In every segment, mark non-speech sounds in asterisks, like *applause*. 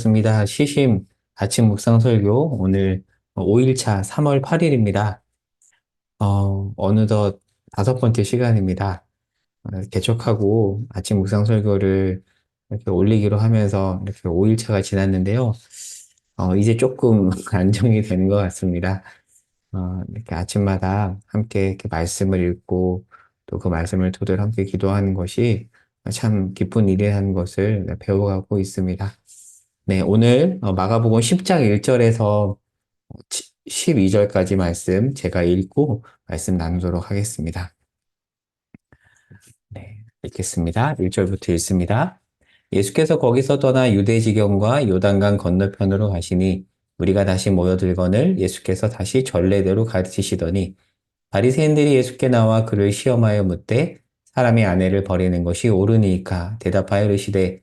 반갑습니다. 시심 아침 묵상 설교 오늘 5일차 3월 8일입니다. 어, 어느덧 다섯 번째 시간입니다. 어, 개척하고 아침 묵상 설교를 이렇게 올리기로 하면서 이렇게 5일차가 지났는데요. 어, 이제 조금 *laughs* 안정이 되는 것 같습니다. 어, 이렇게 아침마다 함께 이렇게 말씀을 읽고 또 그 말씀을 토대로 함께 기도하는 것이 참 기쁜 일이라는 것을 배워가고 있습니다. 네, 오늘 어, 마가복음 10장 1절에서 12절까지 말씀 제가 읽고 말씀 나누도록 하겠습니다. 네, 읽겠습니다. 1절부터 읽습니다. 예수께서 거기서 떠나 유대 지경과 요단강 건너편으로 가시니 우리가 다시 모여들거늘 예수께서 다시 전례대로 가르치시더니 바리새인들이 예수께 나와 그를 시험하여 묻되 사람이 아내를 버리는 것이 옳으니까 대답하여 이르시되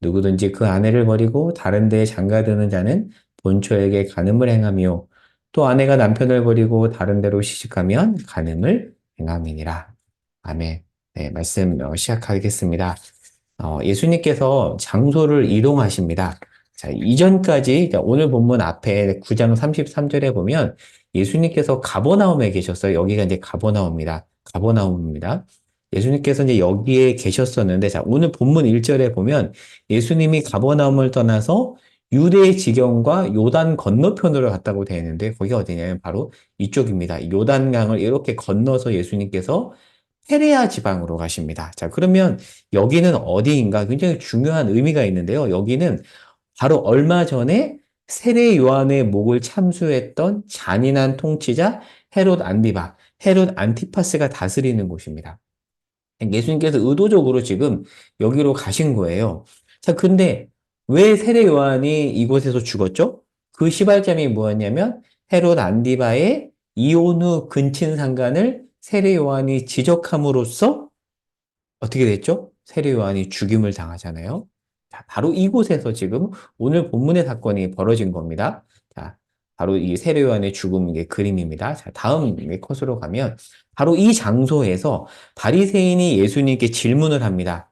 누구든지 그 아내를 버리고 다른 데에 장가드는 자는 본처에게 간음을 행하며 또 아내가 남편을 버리고 다른 데로 시집가면 간음을 행함이니라. 아멘. 네, 말씀 어, 시작하겠습니다. 어, 예수님께서 장소를 이동하십니다. 자, 이전까지 오늘 본문 앞에 9장 33절에 보면 예수님께서 가버나움에 계셨어요. 여기가 이제 가버나움입니다. 가버나움입니다. 예수님께서 이제 여기에 계셨었는데, 자, 오늘 본문 1절에 보면 예수님이 가버나움을 떠나서 유대의 지경과 요단 건너편으로 갔다고 되어 있는데, 거기가 어디냐면 바로 이쪽입니다. 요단강을 이렇게 건너서 예수님께서 페레아 지방으로 가십니다. 자, 그러면 여기는 어디인가? 굉장히 중요한 의미가 있는데요. 여기는 바로 얼마 전에 세례 요한의 목을 참수했던 잔인한 통치자 헤롯 안디바, 헤롯 안티파스가 다스리는 곳입니다. 예수님께서 의도적으로 지금 여기로 가신 거예요. 자, 근데 왜 세례 요한이 이곳에서 죽었죠? 그 시발점이 뭐였냐면 헤롯 안디바의 이온후 근친 상간을 세례 요한이 지적함으로써 어떻게 됐죠? 세례 요한이 죽임을 당하잖아요. 자, 바로 이곳에서 지금 오늘 본문의 사건이 벌어진 겁니다. 자, 바로 이 세례 요한의 죽음의 그림입니다. 자, 다음 컷으로 가면 바로 이 장소에서 바리새인이 예수님께 질문을 합니다.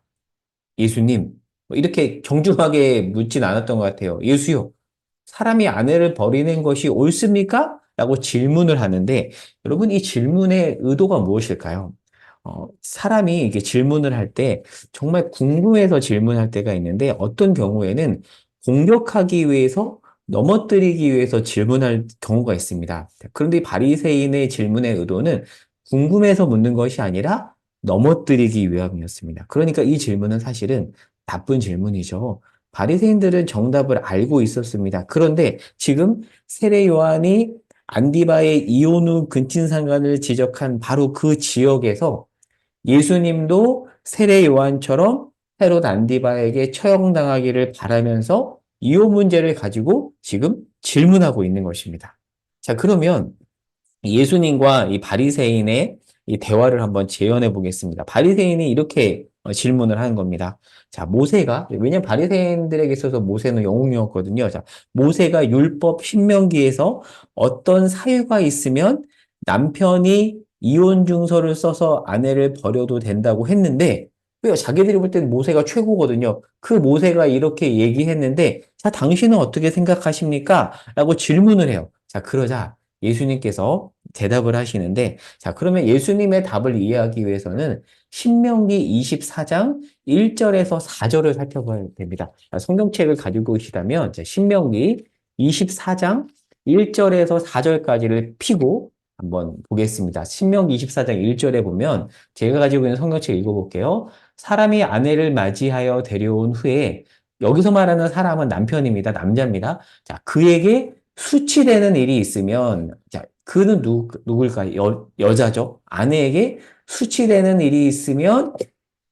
예수님, 뭐 이렇게 정중하게 묻진 않았던 것 같아요. 예수요, 사람이 아내를 버리는 것이 옳습니까? 라고 질문을 하는데, 여러분, 이 질문의 의도가 무엇일까요? 어, 사람이 이게 질문을 할 때 정말 궁금해서 질문할 때가 있는데, 어떤 경우에는 공격하기 위해서 넘어뜨리기 위해서 질문할 경우가 있습니다. 그런데 이 바리새인의 질문의 의도는 궁금해서 묻는 것이 아니라 넘어뜨리기 위함이었습니다. 그러니까 이 질문은 사실은 나쁜 질문이죠. 바리새인들은 정답을 알고 있었습니다. 그런데 지금 세례 요한이 안디바의 이온우 근친상간을 지적한 바로 그 지역에서 예수님도 세례 요한처럼 헤롯 안디바에게 처형당하기를 바라면서 이혼 문제를 가지고 지금 질문하고 있는 것입니다. 자, 그러면 예수님과 이 바리새인의 이 대화를 한번 재현해 보겠습니다. 바리새인이 이렇게 어, 질문을 하는 겁니다. 자, 모세가 왜냐면 바리새인들에게 있어서 모세는 영웅이었거든요. 자, 모세가 율법 신명기에서 어떤 사유가 있으면 남편이 이혼 증서를 써서 아내를 버려도 된다고 했는데 왜요? 자기들이 볼 때는 모세가 최고거든요. 그 모세가 이렇게 얘기했는데 자, 당신은 어떻게 생각하십니까? 라고 질문을 해요. 자, 그러자 예수님께서 대답을 하시는데, 자, 그러면 예수님의 답을 이해하기 위해서는 신명기 24장 1절에서 4절을 살펴봐야 됩니다. 성경책을 가지고 계시다면, 신명기 24장 1절에서 4절까지를 피고 한번 보겠습니다. 신명기 24장 1절에 보면, 제가 가지고 있는 성경책 읽어볼게요. 사람이 아내를 맞이하여 데려온 후에, 여기서 말하는 사람은 남편입니다. 남자입니다. 자, 그에게 수치되는 일이 있으면, 자, 그는 누, 누굴까요? 여, 여자죠. 아내에게 수치되는 일이 있으면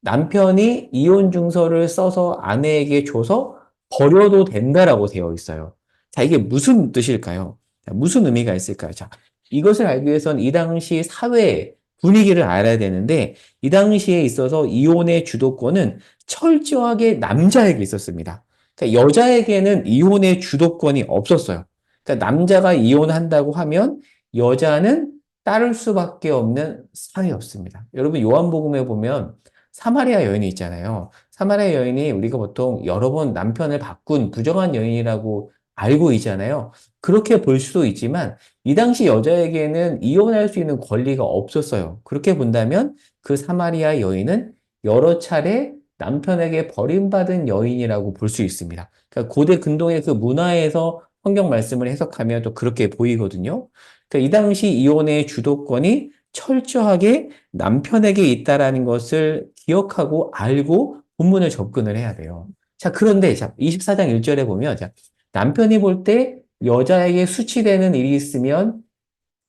남편이 이혼 증서를 써서 아내에게 줘서 버려도 된다라고 되어 있어요. 자, 이게 무슨 뜻일까요? 자, 무슨 의미가 있을까요? 자, 이것을 알기 위해서는 이 당시 사회 분위기를 알아야 되는데, 이 당시에 있어서 이혼의 주도권은 철저하게 남자에게 있었습니다. 그러니까 여자에게는 이혼의 주도권이 없었어요. 그러니까 남자가 이혼한다고 하면 여자는 따를 수밖에 없는 사회였습니다. 여러분 요한복음에 보면 사마리아 여인이 있잖아요. 사마리아 여인이 우리가 보통 여러 번 남편을 바꾼 부정한 여인이라고 알고 있잖아요. 그렇게 볼 수도 있지만 이 당시 여자에게는 이혼할 수 있는 권리가 없었어요. 그렇게 본다면 그 사마리아 여인은 여러 차례 남편에게 버림받은 여인이라고 볼 수 있습니다. 그러니까 고대 근동의 그 문화에서 성경 말씀을 해석하면 또 그렇게 보이거든요. 그러니까 이 당시 이혼의 주도권이 철저하게 남편에게 있다라는 것을 기억하고 알고 본문을 접근을 해야 돼요. 자, 그런데 자, 24장 1절에 보면 자, 남편이 볼 때 여자에게 수치되는 일이 있으면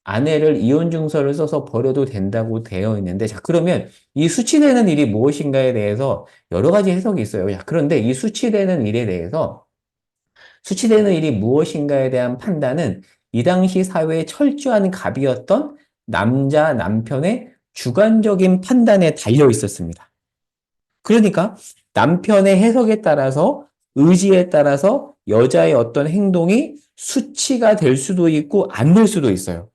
아내를 이혼 증서를 써서 버려도 된다고 되어 있는데 자, 그러면 이 수치되는 일이 무엇인가에 대해서 여러 가지 해석이 있어요. 자, 그런데 이 수치되는 일에 대해서 수치되는 일이 무엇인가에 대한 판단은 이 당시 사회의 철저한 갑이었던 남자 남편의 주관적인 판단에 달려 있었습니다. 그러니까 남편의 해석에 따라서 의지에 따라서 여자의 어떤 행동이 수치가 될 수도 있고 안 될 수도 있어요.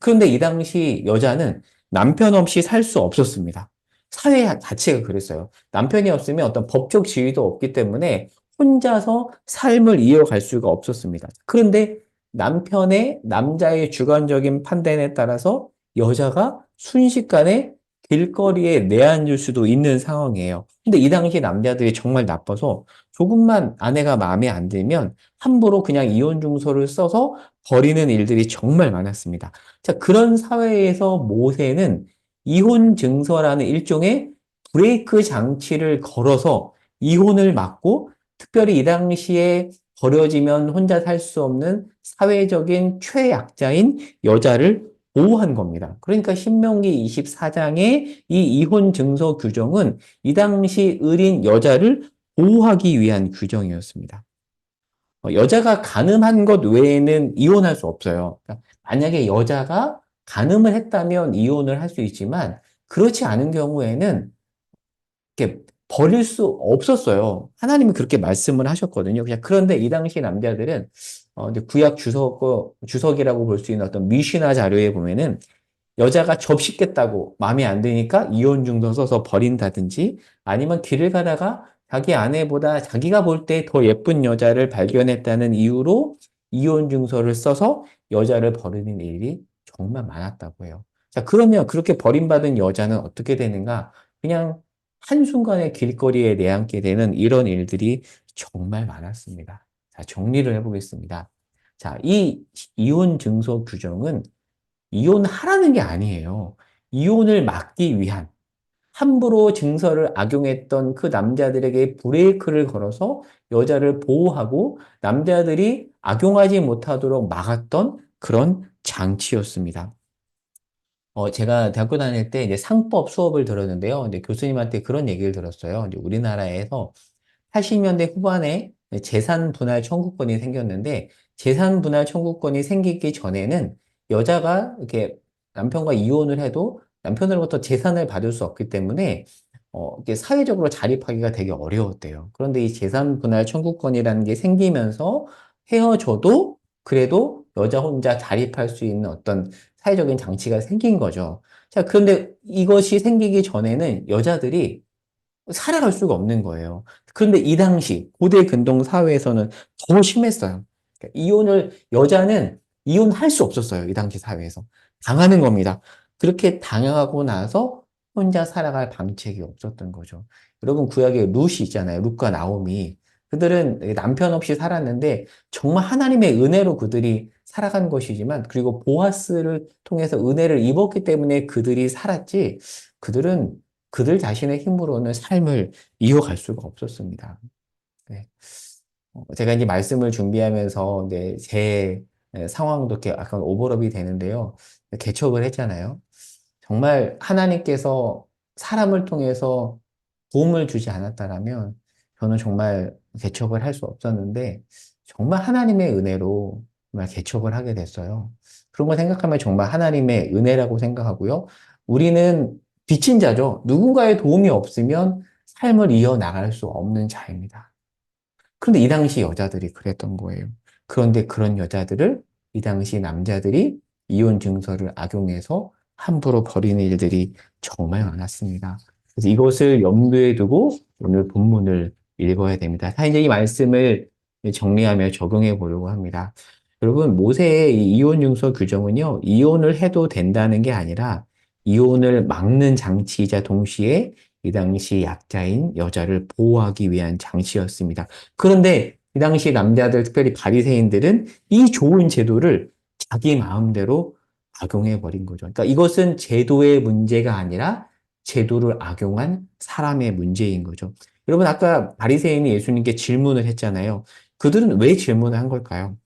그런데 이 당시 여자는 남편 없이 살 수 없었습니다. 사회 자체가 그랬어요. 남편이 없으면 어떤 법적 지위도 없기 때문에 혼자서 삶을 이어갈 수가 없었습니다. 그런데 남편의 남자의 주관적인 판단에 따라서 여자가 순식간에 길거리에 내앉을 수도 있는 상황이에요. 근데 이 당시 남자들이 정말 나빠서 조금만 아내가 마음에 안 들면 함부로 그냥 이혼 증서를 써서 버리는 일들이 정말 많았습니다. 자, 그런 사회에서 모세는 이혼 증서라는 일종의 브레이크 장치를 걸어서 이혼을 막고 특별히 이 당시에 버려지면 혼자 살 수 없는 사회적인 최약자인 여자를 보호한 겁니다. 그러니까 신명기 24장의 이 이혼 증서 규정은 이 당시 의린 여자를 보호하기 위한 규정이었습니다. 어, 여자가 간음한 것 외에는 이혼할 수 없어요. 그러니까 만약에 여자가 간음을 했다면 이혼을 할 수 있지만 그렇지 않은 경우에는 이렇게 버릴 수 없었어요. 하나님이 그렇게 말씀을 하셨거든요. 그냥 그런데 이 당시 남자들은 어, 이제 구약 주석, 주석이라고 볼 수 있는 어떤 미시나 자료에 보면은 여자가 접시겠다고 마음에 안 드니까 이혼 중도 써서 버린다든지 아니면 길을 가다가 자기 아내보다 자기가 볼 때 더 예쁜 여자를 발견했다는 이유로 이혼 증서를 써서 여자를 버리는 일이 정말 많았다고 해요. 자, 그러면 그렇게 버림받은 여자는 어떻게 되는가? 그냥 한순간에 길거리에 내앉게 되는 이런 일들이 정말 많았습니다. 자, 정리를 해보겠습니다. 자, 이 이혼 증서 규정은 이혼하라는 게 아니에요. 이혼을 막기 위한 함부로 증서를 악용했던 그 남자들에게 브레이크를 걸어서 여자를 보호하고 남자들이 악용하지 못하도록 막았던 그런 장치였습니다. 어, 제가 대학교 다닐 때 이제 상법 수업을 들었는데요. 근데 교수님한테 그런 얘기를 들었어요. 이제 우리나라에서 80년대 후반에 재산 분할 청구권이 생겼는데 재산 분할 청구권이 생기기 전에는 여자가 이렇게 남편과 이혼을 해도 남편으로부터 재산을 받을 수 없기 때문에 어, 이게 사회적으로 자립하기가 되게 어려웠대요. 그런데 이 재산 분할 청구권이라는 게 생기면서 헤어져도 그래도 여자 혼자 자립할 수 있는 어떤 사회적인 장치가 생긴 거죠. 자, 그런데 이것이 생기기 전에는 여자들이 살아갈 수가 없는 거예요. 그런데 이 당시 고대 근동 사회에서는 더 심했어요. 그러니까 이혼을 여자는 이혼할 수 없었어요. 이 당시 사회에서 당하는 겁니다. 그렇게 당하고 나서 혼자 살아갈 방책이 없었던 거죠. 여러분 구약에 룻이 있잖아요. 룻과 나오미. 그들은 남편 없이 살았는데 정말 하나님의 은혜로 그들이 살아간 것이지만 그리고 보아스를 통해서 은혜를 입었기 때문에 그들이 살았지 그들은 그들 자신의 힘으로는 삶을 이어갈 수가 없었습니다. 네. 어, 제가 이제 말씀을 준비하면서 네, 제 상황도 이렇게 약간 오버랩이 되는데요. 개척을 했잖아요. 정말 하나님께서 사람을 통해서 도움을 주지 않았다라면 저는 정말 개척을 할 수 없었는데 정말 하나님의 은혜로 정말 개척을 하게 됐어요. 그런 걸 생각하면 정말 하나님의 은혜라고 생각하고요. 우리는 빚진 자죠. 누군가의 도움이 없으면 삶을 이어나갈 수 없는 자입니다. 그런데 이 당시 여자들이 그랬던 거예요. 그런데 그런 여자들을 이 당시 남자들이 이혼 증서를 악용해서 함부로 버리는 일들이 정말 많았습니다. 그래서 이것을 염두에 두고 오늘 본문을 읽어야 됩니다. 자, 이제 이 말씀을 정리하며 적용해 보려고 합니다. 여러분, 모세의 이 이혼 증서 규정은요, 이혼을 해도 된다는 게 아니라 이혼을 막는 장치이자 동시에 이 당시 약자인 여자를 보호하기 위한 장치였습니다. 그런데 이 당시 남자들, 특별히 바리새인들은 이 좋은 제도를 자기 마음대로 악용해 버린 거죠. 그러니까 이것은 제도의 문제가 아니라 제도를 악용한 사람의 문제인 거죠. 여러분 아까 바리새인이 예수님께 질문을 했잖아요. 그들은 왜 질문을 한 걸까요?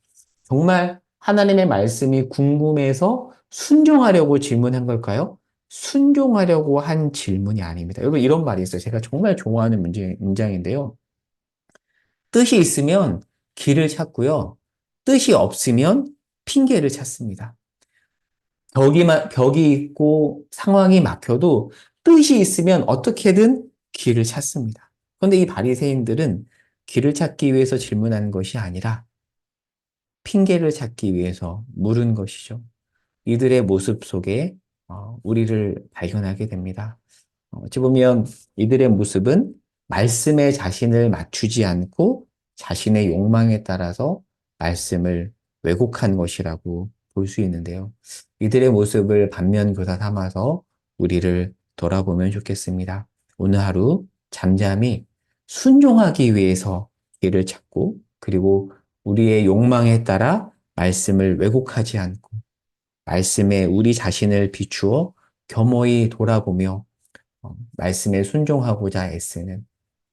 정말 하나님의 말씀이 궁금해서 순종하려고 질문한 걸까요? 순종하려고 한 질문이 아닙니다. 여러분 이런 말이 있어요. 제가 정말 좋아하는 문제, 문장인데요. 뜻이 있으면 길을 찾고요. 뜻이 없으면 핑계를 찾습니다. 벽이, 벽이 있고 상황이 막혀도 뜻이 있으면 어떻게든 길을 찾습니다. 그런데 이 바리새인들은 길을 찾기 위해서 질문하는 것이 아니라 핑계를 찾기 위해서 물은 것이죠. 이들의 모습 속에 어, 우리를 발견하게 됩니다. 어, 어찌 보면 이들의 모습은 말씀에 자신을 맞추지 않고 자신의 욕망에 따라서 말씀을 왜곡한 것이라고 볼 수 있는데요. 이들의 모습을 반면교사 삼아서 우리를 돌아보면 좋겠습니다. 오늘 하루 잠잠히 순종하기 위해서 길을 찾고 그리고 우리의 욕망에 따라 말씀을 왜곡하지 않고 말씀에 우리 자신을 비추어 겸허히 돌아보며 어, 말씀에 순종하고자 애쓰는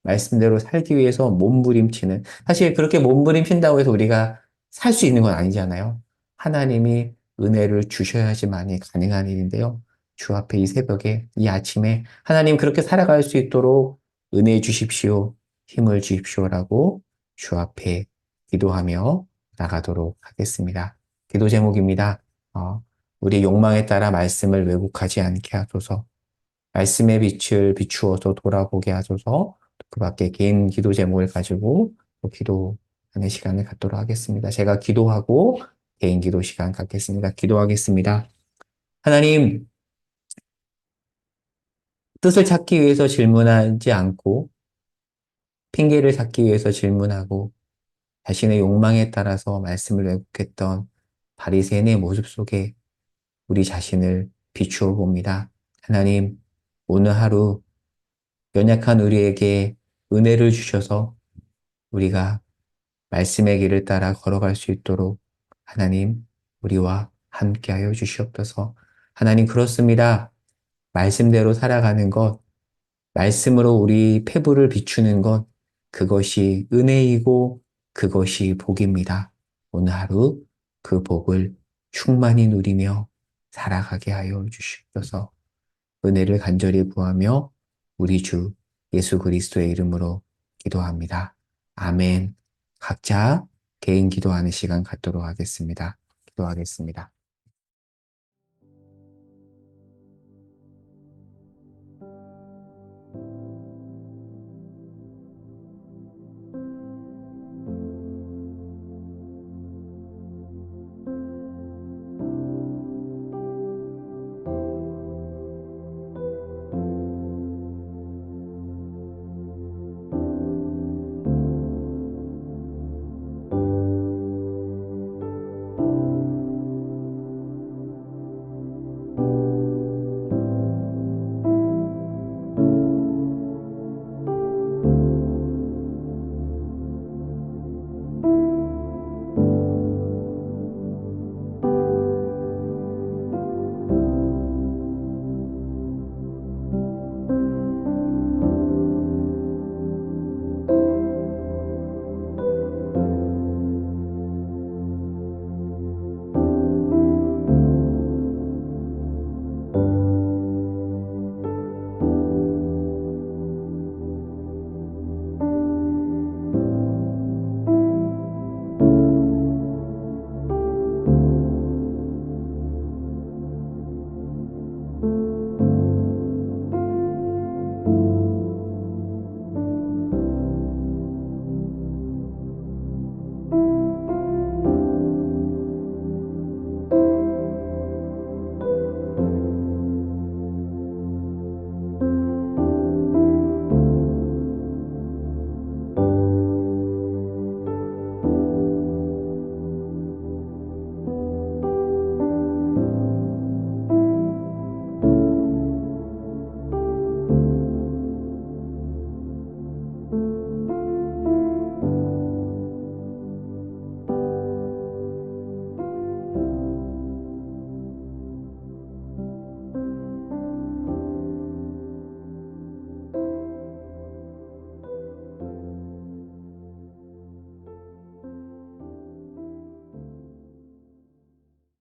말씀대로 살기 위해서 몸부림치는 사실 그렇게 몸부림친다고 해서 우리가 살 수 있는 건 아니잖아요. 하나님이 은혜를 주셔야지만이 가능한 일인데요. 주 앞에 이 새벽에 이 아침에 하나님 그렇게 살아갈 수 있도록 은혜 주십시오. 힘을 주십시오라고 주 앞에 기도하며 나가도록 하겠습니다. 기도 제목입니다. 어, 우리 욕망에 따라 말씀을 왜곡하지 않게 하소서. 말씀의 빛을 비추어서 돌아보게 하소서. 그 밖에 개인 기도 제목을 가지고 기도하는 시간을 갖도록 하겠습니다. 제가 기도하고 개인 기도 시간 갖겠습니다. 기도하겠습니다. 하나님, 뜻을 찾기 위해서 질문하지 않고 핑계를 찾기 위해서 질문하고 자신의 욕망에 따라서 말씀을 왜곡했던 바리새인의 모습 속에 우리 자신을 비추어 봅니다. 하나님, 오늘 하루 연약한 우리에게 은혜를 주셔서 우리가 말씀의 길을 따라 걸어갈 수 있도록 하나님, 우리와 함께하여 주시옵소서. 하나님, 그렇습니다. 말씀대로 살아가는 것, 말씀으로 우리 패부를 비추는 것, 그것이 은혜이고 그것이 복입니다. 오늘 하루 그 복을 충만히 누리며 살아가게 하여 주시옵소서. 은혜를 간절히 구하며 우리 주 예수 그리스도의 이름으로 기도합니다. 아멘. 각자 개인 기도하는 시간 갖도록 하겠습니다. 기도하겠습니다.